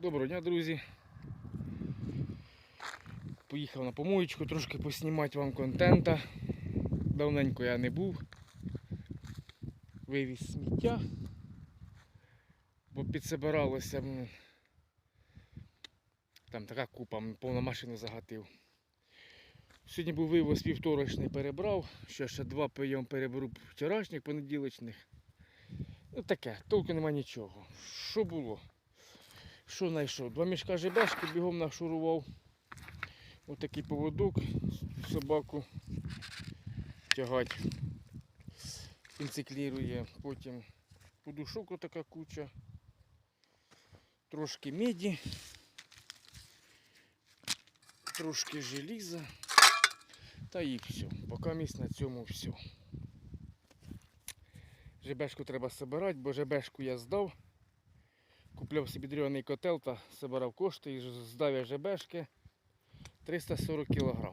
Доброго дня, друзі. Поїхав на помоєчку трошки поснімати вам контента. Давненько я не був. Вивіз сміття. Бо підсобиралося. Там така купа, повна машину загатив. Сьогодні був вивоз вівторочний перебрав. Ще ще два прийом переберу вчорашніх, понеділочних. Ну таке, толку нема нічого. Що було? Що знайшов? Два мішка жебешки бігом нашурував. Отакий поводок собаку тягать. Інциклірує. Потім подушок отака куча. Трошки меді. Трошки желіза. Та і все. Поки місць на цьому все. Жебешку треба збирати, бо жебешку я здав. Купляв собі дрьоний котел та збирав кошти і здав я жебешки 340 кг.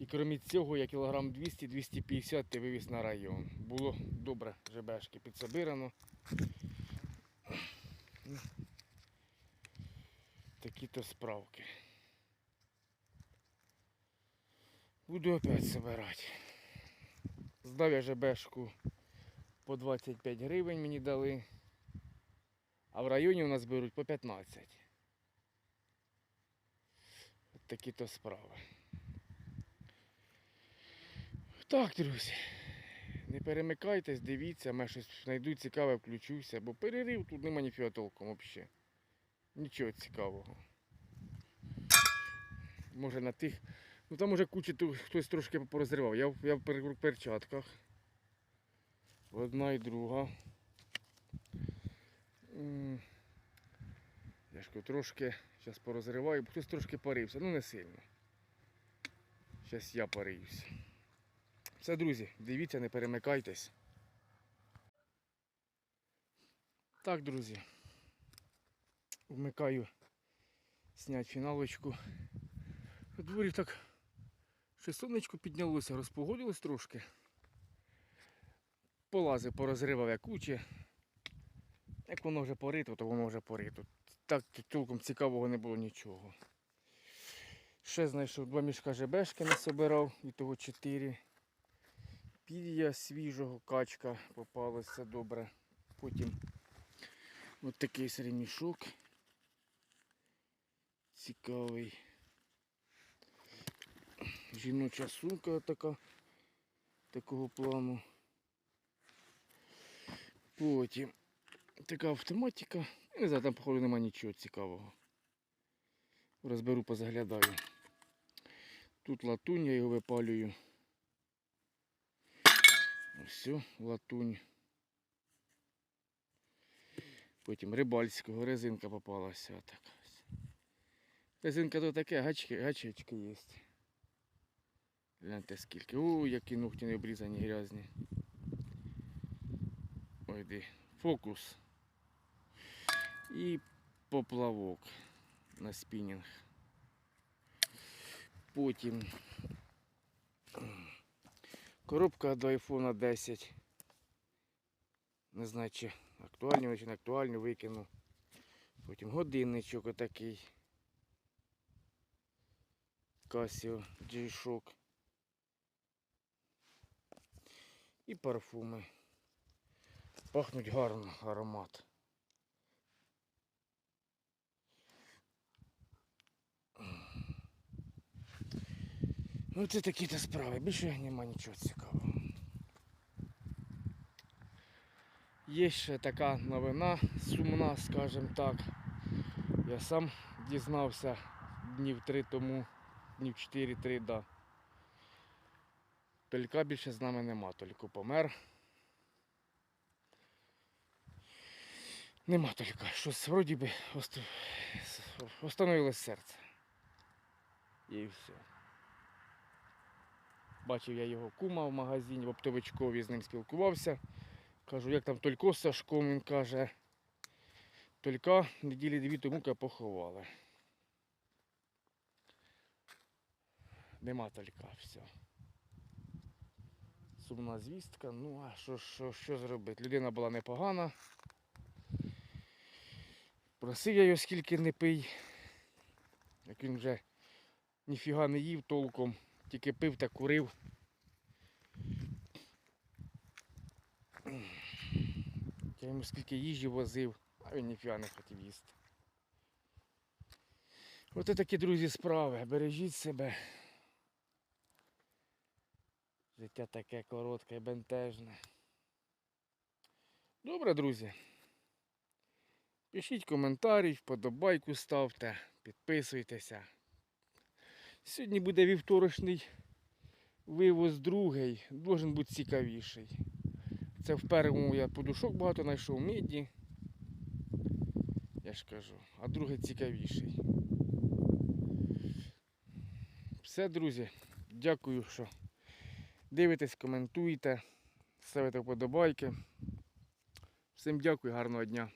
І крім цього я кілограм 200-250 ти вивіз на район. Було добре жебешки підсобирано. Такі-то справки. Буду опять збирати. Здав я жебешку по 25 гривень мені дали. А в районі у нас беруть по 15. От такі то справи. Так, друзі. Не перемикайтесь, дивіться, мене щось знайду цікаве, включуся, бо перерив тут нема ніфіга толком взагалі. Нічого цікавого. Може на тих. Ну там уже кучу хтось трошки порозривав. Я, я в перчатках. Одна і друга. Я ж трошки зараз порозриваю, хтось трошки парився, ну не сильно. Зараз я париюся. Все, друзі, дивіться, не перемикайтесь. Так, друзі. Вмикаю зняти фіналочку. Дворі так ще сонечко піднялося, розпогодилось трошки. Полазив, порозривав я кучі. Як воно вже порито, то воно вже порито. Так толком цікавого не було нічого. Ще знайшов два мішка жебешки не собирав, і того чотири. Пір'я свіжого, качка попалася добре. Потім от такий серемішок. Цікавий. Жіноча сумка така, такого плану. Потім така автоматика. Я не знаю, там, походу, нема нічого цікавого. Розберу, позаглядаю. Тут латунь, я його випалюю. Все, латунь. Потім рибальського резинка попалася. Отак. Резинка то таке, гачки, гачечки є. Гляньте скільки. О, які ногті не обрізані грязні. Ой, де. Фокус. І поплавок на спінінг. Потім коробка до iPhone 10. Не знаю, чи актуальний, чи не актуальний, викину. Потім годинничок отакий. Casio G-Shock. І парфуми. Пахнуть гарно, аромат. Ну це такі-то справи, більше нема нічого цікавого. Є ще така новина сумна, скажімо так. Я сам дізнався днів три тому, днів 4-3, да. Толька більше з нами нема, тільки помер. Нема тільки. Щось вроді би остановилось серце. І все. Бачив я його кума в магазині, в оптовичкові з ним спілкувався. Кажу, як там Только з Сашком, він каже. Толька неділі дві тому поховали. Нема Толька, все. Сумна звістка. Ну, а що, що, що зробити? Людина була непогана. Просив я його скільки не пий, як він вже ніфіга не їв толком, тільки пив та курив. Я йому скільки їжі возив, а він ніфіга не хотів їсти. Ось такі, друзі, справи. Бережіть себе. Життя таке коротке і бентежне. Добре, друзі. Пишіть коментарі, вподобайку ставте, підписуйтеся. Сьогодні буде вівторочний вивоз другий, должен бути цікавіший. Це в першому я подушок багато знайшов міді. Я ж кажу, а другий цікавіший. Все, друзі, дякую, що дивитесь, коментуєте, ставите вподобайки. Всім дякую, гарного дня.